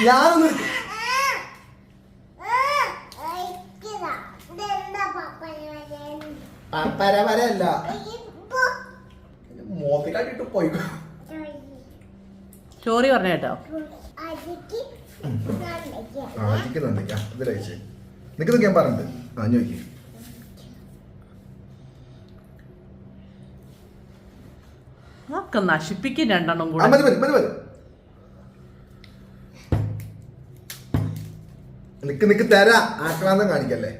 ഞാനൊന്ന് പര പരയല്ല മോത്തിക്കാട്ടിട്ട് പോയി. ചോറി പറഞ്ഞ കേട്ടോ. ഇതിലയച്ചേ നിക്ക് പറഞ്ഞിട്ട് ആ ഒക്കെ നശിപ്പിക്കും രണ്ടെണ്ണം കൂടെ. മതി മതി മതി. നിക്ക് നിക്ക് തരാ. ആക്രാന്തം കാണിക്കല്ലേ?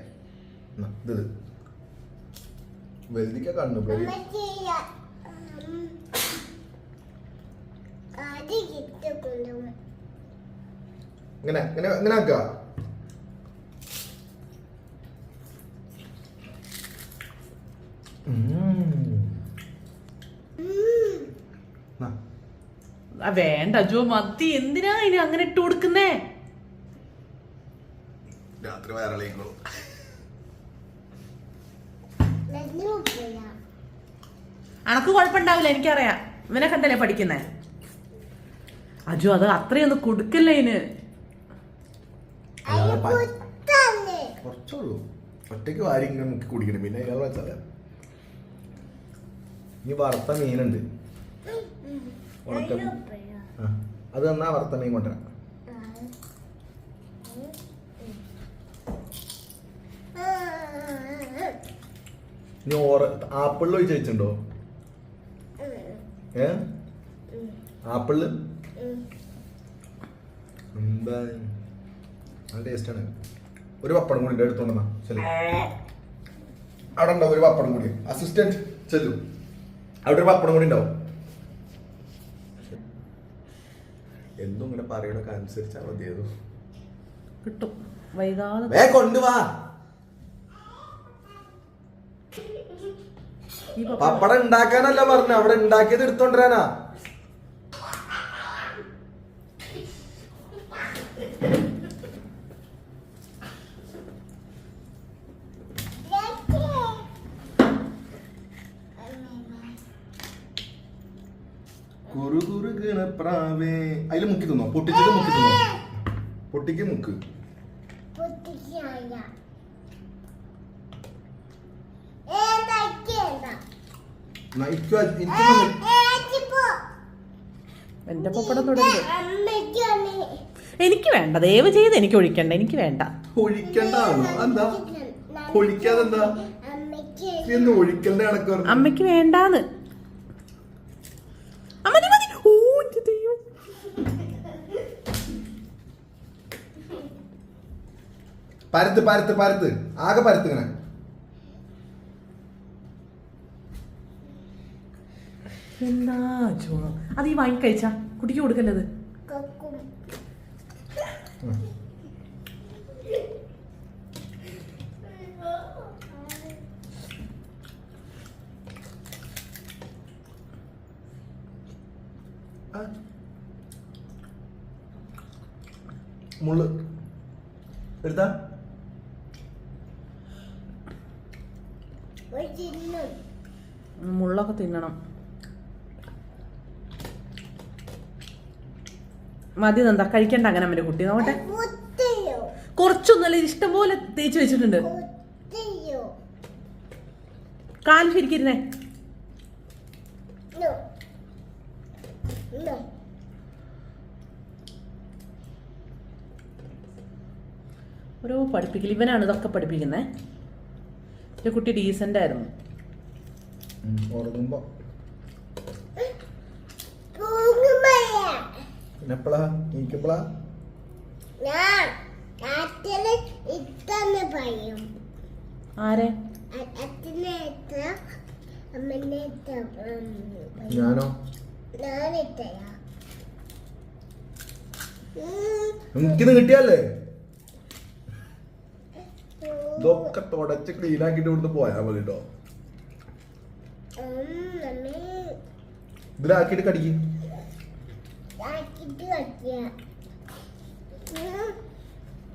ഇത്. വലുതിക്ക കണ്ണു ഇങ്ങനെ ഇങ്ങനെ ഇങ്ങനെ ആക്കുക. ആ, വേണ്ട ജോ മത്തി. എന്തിനാ ഇനി അങ്ങനെ ഇട്ട് കൊടുക്കുന്നേ? രാത്രി വയറിളയിക്കോളൂ അനക്ക് കുഴപ്പമുണ്ടാവില്ല എനിക്കറിയാം. ഇവനെ കണ്ടല്ലേ പഠിക്കുന്നേ? അജു അത് അത്രയൊന്നും കൊടുക്കല്ലേ ഇതിന് ഒറ്റയ്ക്ക് കുറച്ചുള്ളൂ. ഒറ്റയ്ക്ക് വാരി കുടിക്കണം. പിന്നെ ഇയാൾ ഇനി വറുത്ത മീനുണ്ട്. ഉണക്ക അത് തന്നാ വറുത്ത മീൻ കൊണ്ടുവരാം. ഇനി ഓറ ആപ്പിളിൽ ഒഴിച്ച് വെച്ചിട്ടുണ്ടോ ഏ? ആപ്പിൾ എന്താ നല്ല ടേസ്റ്റാണ് ഒരു പപ്പടം കൂടി ഉണ്ട് എടുത്തോണ്ടെന്നാ ശരി അവിടെ ഉണ്ടാവും ഒരു പപ്പടം കൂടി? അസിസ്റ്റന്റ് ചെല്ലു. അവിടെ ഒരു പപ്പടം കൂടി ഉണ്ടാവും. എന്തും ഇങ്ങനെ പറയണൊക്കെ അനുസരിച്ചാ മതിയത് കിട്ടും. വൈകാതെ കൊണ്ടുവാ. പപ്പടം ഉണ്ടാക്കാനല്ല പറഞ്ഞു. അവിടെ ഉണ്ടാക്കിയത് എടുത്തോണ്ടിരാനാ. കുറു കുറു പ്രാവേ. അതിൽ മുക്കി തിന്നോ? പൊട്ടിച്ചിട്ട് മുക്കി തിന്നോ? പൊട്ടിക്ക് മുക്ക് എന്നാ ഇക്കും അത് എനിക്കൊന്നും എന്റെ പപ്പടം തുടങ്ങി എനിക്ക് വേണ്ട ദയവ് ചെയ്ത് എനിക്ക് ഒഴിക്കണ്ട എനിക്ക് വേണ്ട. അമ്മയ്ക്ക് വേണ്ടാന്ന്. മതി. ഓ, ദൈവം. പരത്ത് പരത്ത് പരത്ത്. ആകെ പരത്ത് എന്താ ചോ അത് ഈ വാങ്ങി കഴിച്ചാ? കുട്ടിക്ക് കൊടുക്കല്ലത് മുള്ളു മുള്ള്. എടുത്താ? മുള്ളൊക്കെ തിന്നണം. മതി എന്താ കഴിക്കണ്ട അങ്ങനെ അമ്മന്റെ കുട്ടി. നോട്ടെ കുറച്ചൊന്നല്ല ഇഷ്ടം പോലെ തേച്ച് വെച്ചിട്ടുണ്ട്. കാൽ ശരിക്കിരുന്നേ. ഓരോ പഠിപ്പിക്കൽ ഇവനാണ് ഇതൊക്കെ പഠിപ്പിക്കുന്നത് കുട്ടി ഡീസന്റ് ആയിരുന്നു ഉറങ്ങുമ്പോ പിന്നെ എപ്പോഴാ നീക്കുമ്പോളാ ഞാൻ അച്ഛന് ഇത്തന്നെ പറയും. ആരെ? അച്ഛനെ അമ്മനെ ഞാനോ? ഞാനിട്ടയാ. എനിക്കിന്ന് കിട്ടിയല്ലേ? ഇതൊക്കെ തുടച്ച് ക്ലീൻ ആക്കിട്ട് ഇവിടുന്ന് പോയാ മതി കേട്ടോ ഇതിലാക്കിയിട്ട് കടിക്കും.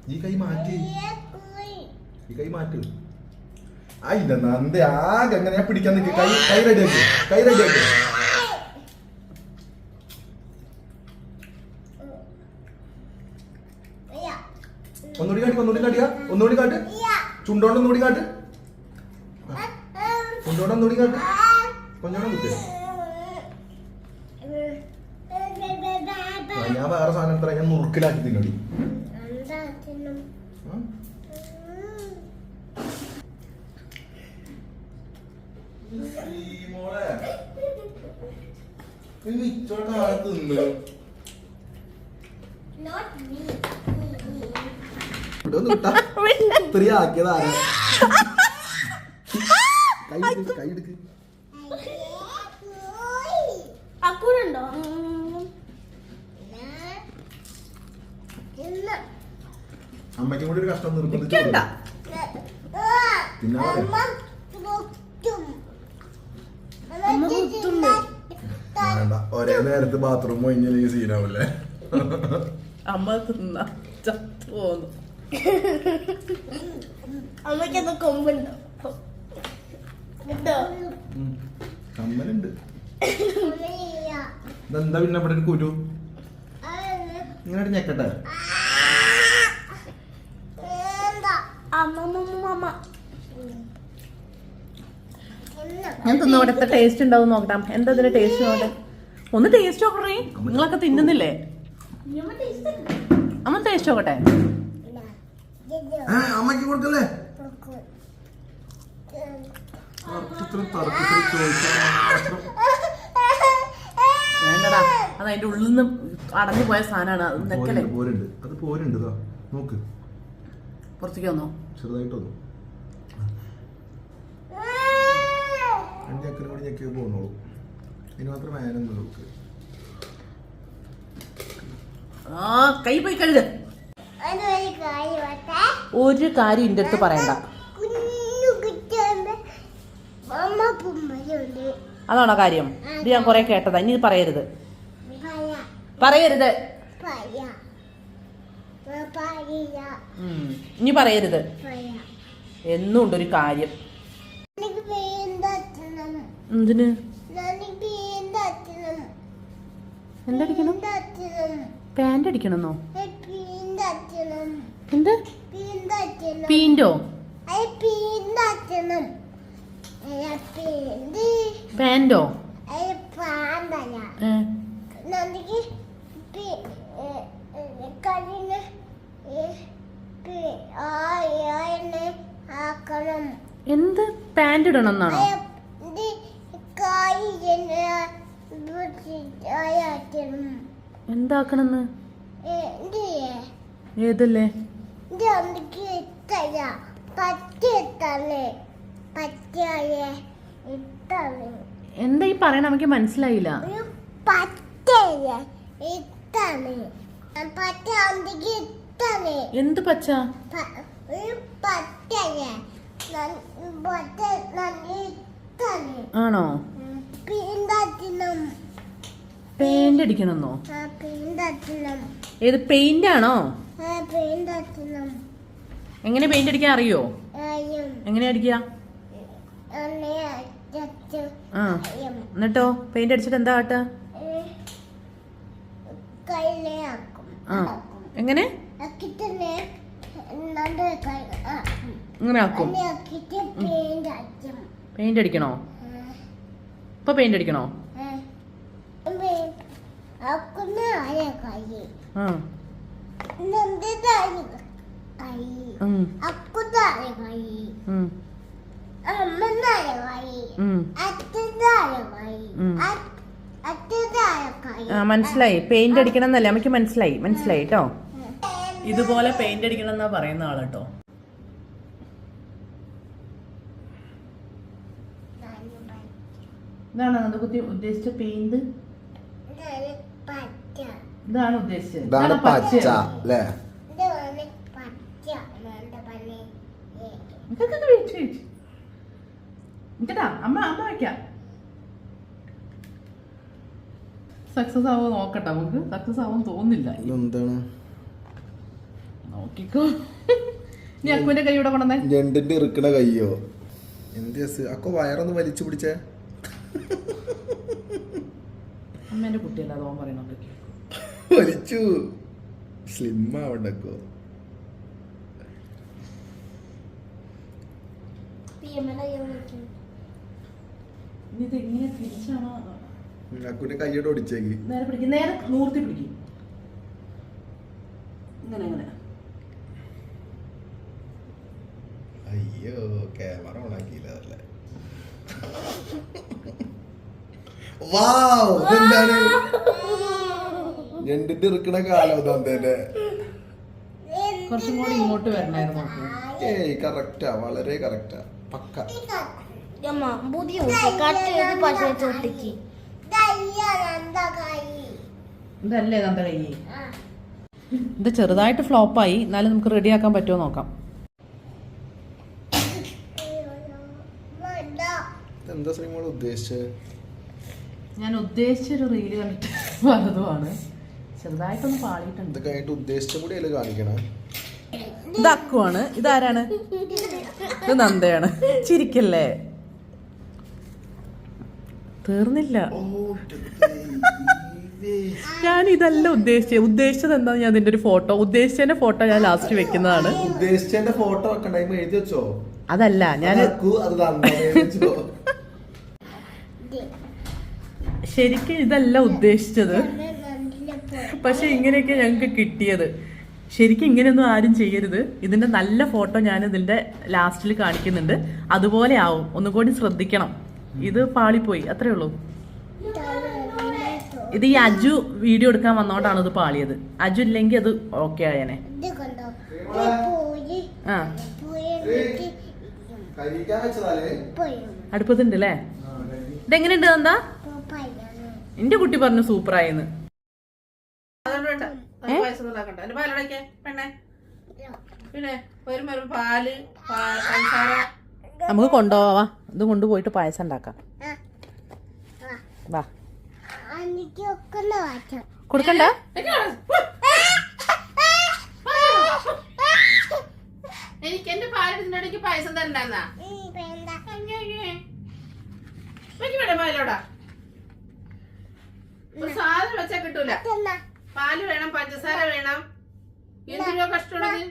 ഈ കൈ മാറ്റി. ഈ കൈ മാറ്റു. ആയില്ല നന്ദ. ആകെ അങ്ങനെ ഞാൻ പിടിക്കാൻ നിൽക്കുക കൈ കൈ റെഡിയാക്കി കൈ റെഡിയാക്കി ഒന്നുകൂടി കാട്ടി ഒന്നുകൂടി കാട്ടിയാ ഒന്നുകൂടി കാട്ട്. ചുണ്ടോണ്ട് ഒന്നുകൂടി കാട്ട്. ചുണ്ടോണ്ട് ഒന്നുകൂടി കാട്ട്. കൊഞ്ഞോണം കുത്തി ആ, ഞാൻ വേറെ സാധനം എടുത്തറ ഞാൻ നുറുക്കിലാക്കി തിന്നടി. എന്താ അച്ഛനും ആ? ഈ മോളെ ഇത് ഇച്ചോടെ നാളെ തിന്നു. നോട്ട് മീ ഇവിടെ ഒന്ന് വിട്ടാ. ഇത്രയും ആക്കിയതാരാ? കൈ എടുക്ക് കൈ എടുക്ക് അക്കൂരുണ്ടോ ഇല്ല അമ്മയ്ക്കും കൂടി ഒരു കഷ്ടം നിർബന്ധിച്ചു. വേണ്ട ഒരേ നേരത്ത് ബാത്റൂം കഴിഞ്ഞില്ലെങ്കിൽ സീനാവില്ലേ അമ്മ തിന്ന. ചത്തു പോന്നു. അമ്മയ്ക്കത് കൊമ്പുണ്ടോ. കമ്മലുണ്ട്. ഇതെന്താ പിന്നെ ഇവിടെ ഒരു കുരു? ഇങ്ങനെ ഞെക്കട്ടെ അമ്മ ഞാൻ തിന്നു ഇവിടുത്തെ ടേസ്റ്റ് ഉണ്ടാവും നോക്കാം എന്താ ഇതിന്റെ ടേസ്റ്റ് നോക്കട്ടെ? ഒന്ന് ടേസ്റ്റ് നോക്കണേ. നിങ്ങളൊക്കെ തിന്നുന്നില്ലേ? അമ്മ ടേസ്റ്റ് നോക്കട്ടെ. അമ്മയ്ക്ക് കൊടുക്കല്ലേ? വേണ്ടടാ. അത് അതിന്റെ ഉള്ളിൽ നിന്ന് അടഞ്ഞു പോയ സാധനമാണ്. അത് നിക്കല്ലേ പോരുണ്ട്, പോരുണ്ട്. അത് പോരുണ്ട് നോക്ക്. പുറത്തേക്ക് വന്നോ? ചെറുതായിട്ട് വന്നു. ഞെക്കിനും കൂടി ഞെക്കി പോന്നോളൂ. ഇനി മാത്രം വേനൊന്നും നോക്ക് ആ കൈ പോയി കഴുക. ഒരു കാര്യം എന്റെ അടുത്ത് പറയണ്ട. അതാണോ കാര്യം? ഇത് ഞാൻ കുറെ കേട്ടതാ. ഇനി പറയരുത്. പറയരുത്. ഇനി പറയരുത്. എന്നുണ്ട് എന്നും ഉണ്ട് ഒരു കാര്യം. എന്തിന്? എന്തടിക്കണം അടിക്കണമെന്നോ? എന്ത്? പീന്റോ? അത് എന്ത്? പാന്റ് ഇടണം എന്നാണോ എന്താക്കണെന്ന്? ഏതല്ലേ? എന്താ ഈ പറയണ നമുക്ക് മനസ്സിലായില്ല. എന്ത് പച്ച? ആണോ? പെയിന്റ് അടിക്കണമെന്നോ? ഏത് പെയിന്റ് ആണോ? എങ്ങനെ പെയിന്റ് അടിക്കാൻ അറിയോ? എങ്ങനെ അടിക്കുക? എന്നിട്ടോ? പെയിന്റ് അടിച്ചിട്ട് എന്താ കാട്ടുക? ആ. എങ്ങനെ? ഇങ്ങനെ ആക്കും? പെയിന്റ് അടിക്കും പെയിന്റ് അടിക്കണോ? ഇപ്പൊ പെയിന്റ് അടിക്കണോ? അമ്മ ആ മനസ്സിലായി. പെയിന്റ് അടിക്കണം എന്നല്ലേ അമ്മയ്ക്ക് മനസ്സിലായി. മനസ്സിലായി കേട്ടോ. ഇതുപോലെ പെയിന്റ് അടിക്കണം എന്നാ പറയുന്ന ആളാട്ടോ. ഇതാണ് നന്ദകുത്തി ഉദ്ദേശിച്ച പെയിന്റ് പച്ച. ഇതാണ് ഉദ്ദേശിച്ചത്. ഇതാണ് പച്ച. അല്ലേ? ഇതാണ് പച്ച. എന്താ പറഞ്ഞേ കേട്ടാ അമ്മ അമ്മ വയ്ക്കാം. സക്സസ് ആവോ നോക്കട്ടെ. നമുക്ക് സക്സസ് ആവും തോന്നില്ല എന്താണ് നോക്കിക്കോ. നീ അക്കുവിന്റെ കൈ ഇവിടെ കൊണ്ടേ ഞണ്ടിന്റെ ഇറുക്കണ കൈയോ? എന്ത് അക്കോ വയറൊന്ന് വലിച്ചു പിടിച്ചേ. അമ്മേന്റെ കുട്ടിയല്ല അതോ പറയണോണ്ട് വലിച്ചു. സ്ലിം ആവണ്ടക്കോ ഇത് എങ്ങനെ തിരിച്ചാണോ അക്കുവിന്റെ കൈയോട് ഒടിച്ചേക്ക് നേരെ പിടിക്കും നേരെ നൂർത്തി പിടിക്കും. ഇങ്ങനെ ഇങ്ങനെ. അയ്യോ ക്യാമറ ഓണാക്കിയില്ല അതല്ലേ? വാവ് എന്താണ് ഞണ്ടിട്ട് ഇറുക്കണ കാലം തന്തേന്റെ കുറച്ചും കൂടി ഇങ്ങോട്ട് വരണമായിരുന്നു നോക്ക്. ഏയ് കറക്റ്റാ വളരെ കറക്റ്റാ പക്ക. പുതിയ കട്ട് ചെയ്ത് പശ തൊട്ടിക്ക് ഇതല്ലേ തന്റെ കൈ? ഇത് ചെറുതായിട്ട് ഫ്ലോപ്പായി. എന്നാലും നമുക്ക് റെഡിയാക്കാൻ പറ്റുമോ നോക്കാം. എന്താ ശ്രീമോൾ ഉദ്ദേശിച്ചത് ഞാൻ ഉദ്ദേശിച്ചൊരു റീൽ കണ്ടിട്ട് പലതുമാണ് ചെറുതായിട്ടൊന്ന് പാളിയിട്ടുണ്ട്. ഇത് കഴിഞ്ഞിട്ട് ഉദ്ദേശിച്ച കൂടി അതിൽ കാണിക്കണേ? ഇത് അക്കുവാണ്. ഇതാരാണ്? ഇത് നന്ദയാണ്. ചിരിക്കല്ലേ? തീർന്നില്ല. ഞാൻ ഇതല്ല ഉദ്ദേശിച്ചത്. ഉദ്ദേശിച്ചത് എന്താ ഞാൻ ഇതിന്റെ ഒരു ഫോട്ടോ ഉദ്ദേശിച്ചതിന്റെ ഫോട്ടോ ഞാൻ ലാസ്റ്റ് വെക്കുന്നതാണ്. ഉദ്ദേശിച്ചതിന്റെ ഫോട്ടോ എഴുതി വെച്ചോ? അതല്ല ഞാൻ ശരിക്കും ഇതല്ല ഉദ്ദേശിച്ചത്. പക്ഷെ ഇങ്ങനെയൊക്കെ ഞങ്ങൾക്ക് കിട്ടിയത്. ശരിക്കും ഇങ്ങനെയൊന്നും ആരും ചെയ്യരുത്. ഇതിന്റെ നല്ല ഫോട്ടോ ഞാൻ ഇതിന്റെ ലാസ്റ്റിൽ കാണിക്കുന്നുണ്ട്. അതുപോലെ ആവും. ഒന്നും കൂടി ശ്രദ്ധിക്കണം. ഇത് പാളിപ്പോയി. അത്രേ ഉള്ളൂ. ഇത് ഈ അജു വീഡിയോ എടുക്കാൻ വന്നോണ്ടാണ് ഇത് പാളിയത്. അജു ഇല്ലെങ്കിൽ അത് ഓക്കെ ആയനെ. ആ. അടുപ്പത്തുണ്ട് അല്ലേ ഇതെങ്ങനെയുണ്ട് എന്താ എന്റെ കുട്ടി പറഞ്ഞു പഞ്ചസാര. നമുക്ക് കൊണ്ടുപോവാ. ഇത് കൊണ്ടുപോയിട്ട് പായസം ഉണ്ടാക്കാം. വാ. കൊടുക്കണ്ട? എനിക്ക് എന്റെ പായസം തരണ്ടെന്നാ. ഒരു സാധനം വെച്ചാ കിട്ടൂല. പാൽ വേണം പഞ്ചസാര വേണം. എന്തിനോ കഷ്ടമുള്ളത്?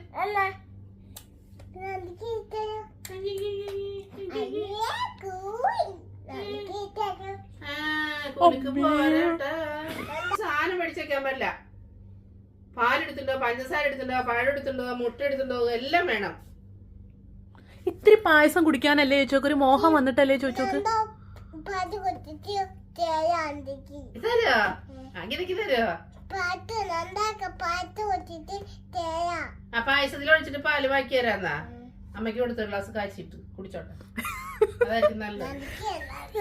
സാധനം പറ്റില്ല പഞ്ചസാര പഴം മുട്ട എല്ലാം വേണം ഇത്തിരി പായസം കുടിക്കാനല്ലേ ചോദിച്ചോക്ക്? ഒരു മോഹം വന്നിട്ടല്ലേ ചോദിച്ചോക്ക്? തരോ അങ്ങനെയൊക്കെ തരോ പാട്ട് നന്നാക്ക പാട്ട് ആ പായസത്തിൽ ഒഴിച്ചിട്ട് പാൽ ബാക്കി തരാന്നാ അമ്മയ്ക്ക് കൊടുത്ത ഗ്ലാസ് കാച്ചിട്ട് കുടിച്ചോട്ടെ. അതായിരിക്കും നല്ലത്.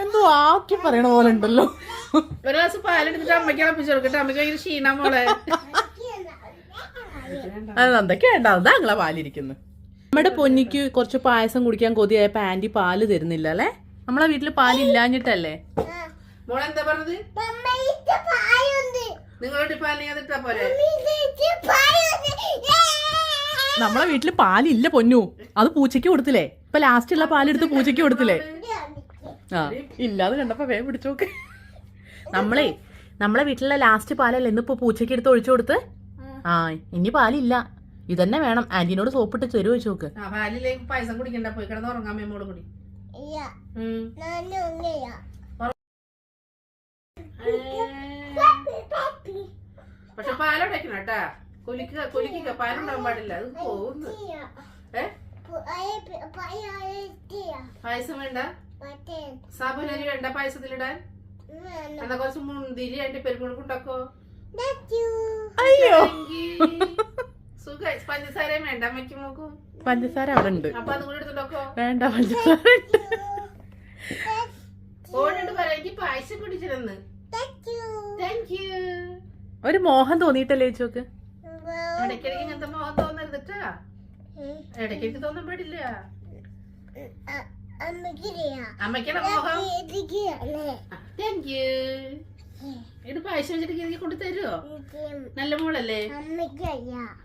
എന്തോ ആക്കി പറയണ പോലെ ഉണ്ടല്ലോ. ഒരു ഗ്ലാസ് പാലെടുത്തിട്ട് അമ്മയ്ക്ക് അളപ്പിച്ചു കൊടുക്കട്ടെ. അമ്മയ്ക്ക് ഭയങ്കര ക്ഷീണ മോളെ. അത് എന്തൊക്കെ വേണ്ട. അതാ നിങ്ങളെ പാലിരിക്കുന്നു. നമ്മുടെ പൊന്നിക്ക് കുറച്ച് പായസം കുടിക്കാൻ കൊതിയായപ്പോ ആന്റി പാൽ തരുന്നില്ല അല്ലേ? നമ്മളെ വീട്ടിൽ പാൽ ഇല്ലാഞ്ഞിട്ടല്ലേ മോളെന്താ പറഞ്ഞത്? നിങ്ങളുടെ പാൽ അതിട്ടാ പോലെ നമ്മളെ വീട്ടിൽ പാലില്ല പൊന്നു. അത് പൂച്ചയ്ക്ക് കൊടുത്തില്ലേ? ഇപ്പൊ ലാസ്റ്റ് ഉള്ള പാലെടുത്ത് പൂച്ചയ്ക്ക് കൊടുത്തില്ലേ? ആ ഇല്ലാതെ കണ്ടപ്പോ വേഗം പിടിച്ചോക്കെ നമ്മളെ നമ്മളെ വീട്ടിലെ ലാസ്റ്റ് പാലല്ലേ ഇന്നിപ്പോ പൂച്ചയ്ക്ക് എടുത്ത് ഒഴിച്ചു കൊടുത്ത്? ആ ഇനി പാലില്ല. ഇതന്നെ വേണം. ആന്റിനോട് സോപ്പിട്ട് ചെരു വെച്ച് നോക്ക്. പാലിലേക്ക് പായസം കുടിക്കണ്ട പോയി കിടന്ന് ഉറങ്ങാൻ മേമോട് കൂടി. ഇല്ല. ഞാൻ ഉങ്ങയാ പക്ഷെ പാലോടെ കേട്ടാ. കുലിക്കുക കുലിക്കുക പാലുണ്ടാകാൻ പാടില്ല. അത് പോകുന്നു. ഏ? പായസം വേണ്ട? സാബുനരി വേണ്ട പായസത്തിലിടാൻ എന്നാ കുറച്ച് മുന്തിരി അതിന്റെ പെരുമുളക് ഉണ്ടാക്കോ? അയ്യോ. സുഖായി. പഞ്ചസാരയും വേണ്ട അമ്മയ്ക്ക് നോക്കൂ പഞ്ചസാര അവിടെ ഉണ്ട്. അപ്പൊ അതും കൂടെ എടുത്തുണ്ടാക്കോ വേണ്ട പഞ്ചസാര ഓടിട്ട് പറയാം എനിക്ക് പായസം കുടിച്ചിരുന്ന് താങ്ക് യു ഒരു മോഹം തോന്നിയിട്ടല്ലേ ചോക്ക്? ഇടയ്ക്കിടയ്ക്ക് തോന്നാൻ പാടില്ല. അമ്മയ്ക്കുള്ള മോഹം? താങ്ക് യു ഇത് പായസം വെച്ചിട്ട് എനിക്ക് കൊണ്ട് തരുമോ നല്ല മോളല്ലേ?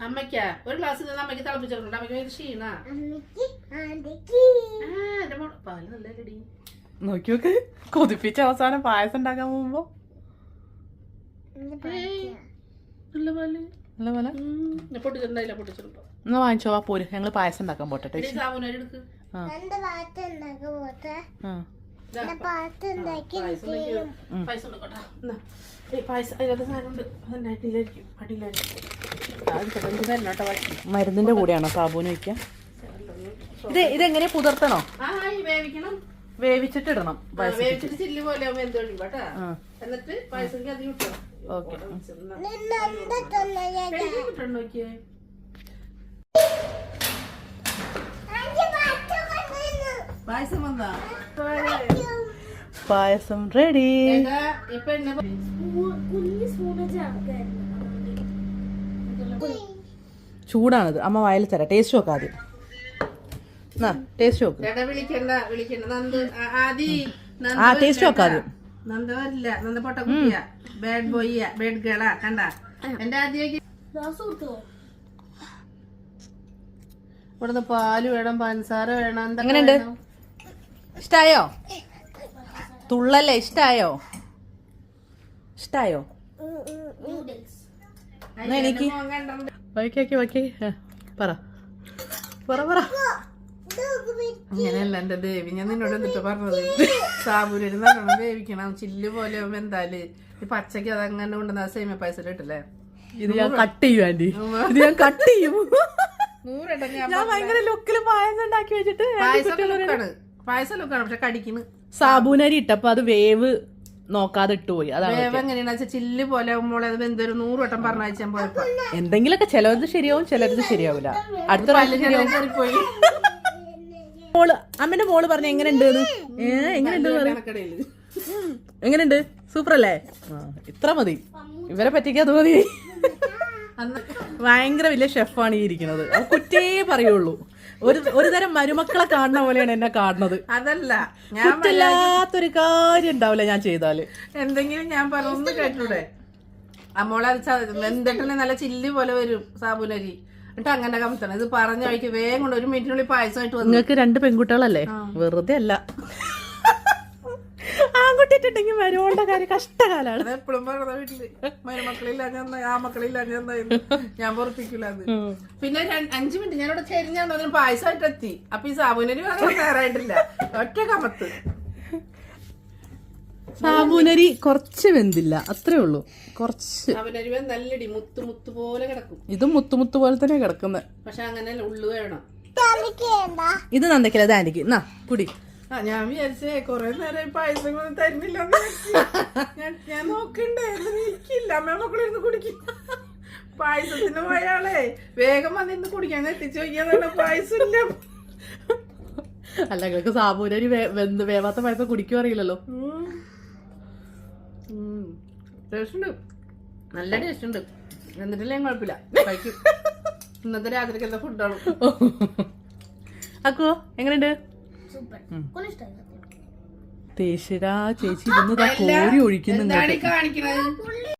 അമ്മയ്ക്കാ? ഒരു ഗ്ലാസ് നിന്ന് അമ്മയ്ക്ക് തിളപ്പിച്ചിട്ടുണ്ട് അമ്മയ്ക്ക് ഭയങ്കര ക്ഷീണ. പാൽ നോക്ക് കൊതിപ്പിച്ച അവസാനം പായസം ഉണ്ടാക്കാൻ പോകുമ്പോ. നല്ല പാൽ. എന്നാ വാങ്ങിച്ചോ ആ പോര്. ഞങ്ങൾ പായസം ഉണ്ടാക്കാൻ പോട്ടെ മരുന്നിന്റെ കൂടെയാണോ സാബൂന് വയ്ക്കുക ഇത് ഇതെങ്ങനെ പുതർത്തണോ? ആ വേവിക്കണം. വേവിച്ചിട്ട് ഇടണം പായസം എന്നിട്ട് പായസം ഓക്കെ. പായസം വന്നാ? പായസം റെഡി ചൂടാണത്. അമ്മ വായിൽ തരാം. ടേസ്റ്റ് നോക്കാം ആദ്യം. ടേസ്റ്റ് നോക്ക്. ആ ടേസ്റ്റ് നോക്കാം ആദ്യം. നന്ദ വരില്ല. നന്ദ പൊട്ട കുട്ടിയാ ബാഡ് ബോയ്യാ ബാഡ് ഗേളാ കണ്ട? എന്റെ ആദ്യമൊക്കെ ഇവിടുന്ന് പാൽ വേണം പഞ്ചസാര വേണം. എങ്ങനെയുണ്ട്? ഇഷ്ടായോ? തുള്ളല്ലേ? ഇഷ്ടായോ? ഇഷ്ടായോ? എനിക്ക്? വൈക്കാക്കി വൈക്കി പറ. പറ പറ. അങ്ങനെയല്ല എന്റെ ദേവി. ഞാൻ നിന്നോട് എന്നിട്ട് പറഞ്ഞത്. സാബുരിന് നല്ലോണം വേവിക്കണം. ചില്ല് പോലെ എന്തായാലും ഈ പച്ചക്ക് അങ്ങനെ കൊണ്ടുവന്ന സേമിയ പായസം ഇട്ടില്ലേ? ഇത് ഞാൻ കട്ട് ചെയ്യും ആന്റി. ഇത് ഞാൻ കട്ട് ചെയ്യും. നൂറെണ്ണം ഞാൻ ഭയങ്കര ലുക്കിൽ പായസം ഉണ്ടാക്കി വെച്ചിട്ട് പായസം ലുക്കാണ് പക്ഷെ കടിക്കുന്നു സാബൂനരി ഇട്ടപ്പോ അത് വേവ് നോക്കാതെ ഇട്ടുപോയി അതാണ് ചില്ല് പോലെ എന്തൊരു നൂറ് വട്ടം പറഞ്ഞാൽ പോയപ്പോ. എന്തെങ്കിലുമൊക്കെ ചിലത് ശരിയാവും ചിലത് ശരിയാവില്ല അടുത്ത പ്രാവശ്യം ശരിയാവും. പോയി മോൾ അമ്മന്റെ മോൾ പറഞ്ഞ എങ്ങനെയുണ്ട് ഏ എങ്ങനെയുണ്ട്? സൂപ്പർ അല്ലേ ഇത്ര മതി. ഇവരെ പറ്റിക്കാത്ത മതി. ഭയങ്കര വലിയ ഷെഫാണ് ഈ ഇരിക്കുന്നത്. കുറ്റേ പറയുള്ളൂ. ഒരു ഒരു തരം മരുമക്കളെ കാണുന്ന പോലെയാണ് എന്നെ കാണുന്നത്. അതല്ല കുറ്റല്ലാത്തൊരു കാര്യം ഉണ്ടാവില്ല ഞാൻ ചെയ്താൽ. എന്തെങ്കിലും ഞാൻ പറഞ്ഞു കേട്ടൂടെ അമ്മോളെ വെന്തിട്ടുണ്ടെങ്കിൽ നല്ല ചില്ലി പോലെ വരും സാബുനരി. എന്നിട്ട് അങ്ങനെ കമത്തണം ഇത് പറഞ്ഞു വഴിക്ക് വേഗം കൊണ്ട് ഒരു മിനിറ്റിനുള്ളിൽ പായസമായിട്ട് വന്നു. നിങ്ങൾക്ക് രണ്ട് പെൺകുട്ടികളല്ലേ? വെറുതെ അല്ല. ആൺകുട്ടിട്ടുണ്ടെങ്കിൽ മരുമോളുടെ കാര്യം. കഷ്ടകാലാണ്. എപ്പോഴും പറഞ്ഞ വീട്ടിൽ. മരുമക്കളില്ല ഞാൻ ആ മക്കളില്ല ഞാൻ ഞാൻ പൊറപ്പിക്കില്ല അത്. പിന്നെ അഞ്ചു മിനിറ്റ് ഞാനിവിടെ ചെരിഞ്ഞാൽ പായസമായിട്ട് എത്തി അപ്പൊ ഈ സാബുനരി അങ്ങനെ കയറായിട്ടില്ല ഒറ്റ കമത്ത്. സാബൂനരി കുറച്ച് വെന്തില്ല അത്രേ ഉള്ളൂ. കുറച്ച്. സാബുനരി നല്ലടി മുത്ത് മുത്ത് പോലെ കിടക്കും. ഇത് മുത്തു പോലെ തന്നെ കിടക്കുന്നത് പക്ഷെ അങ്ങനെ ഉള്ളു വേണം. ഇത് നന്ദക്കില്ല ദാനിക്ക് എന്നാ കുടി. ആ ഞാൻ വിചാരിച്ചേ കൊറേ നേരം ഈ പായസം കൊണ്ട് തരുന്നില്ല ഞാൻ ഞാൻ നോക്കണ്ടേ നിൽക്കില്ല അമ്മ മക്കളിരുന്ന് കുടിക്കും. പായസത്തിന് പോയാളെ വേഗം വന്നിരുന്ന് കുടിക്കാൻ എത്തിച്ചു നോക്കിയാൽ പായസം ഇല്ല. അല്ല നിങ്ങൾക്ക് സാബൂനരി വെന്ത് വേവാത്ത പായസം കുടിക്കും അറിയില്ലല്ലോ ടേസ്റ്റ് ഉണ്ട് നല്ല ടേസ്റ്റ് ഉണ്ട് എന്നിട്ടില്ലേ കുഴപ്പമില്ല. കഴിക്കും. ഇന്നത്തെ രാത്രിക്ക് എന്താ ഫുഡാണ് അക്കോ എങ്ങനെയുണ്ട്? സൂപ്പർ. കൊള്ളിഷ്ടമായി ചേച്ചി ഇരുന്ന് കോഴി കോരി ഒഴിക്കുന്നുണ്ട്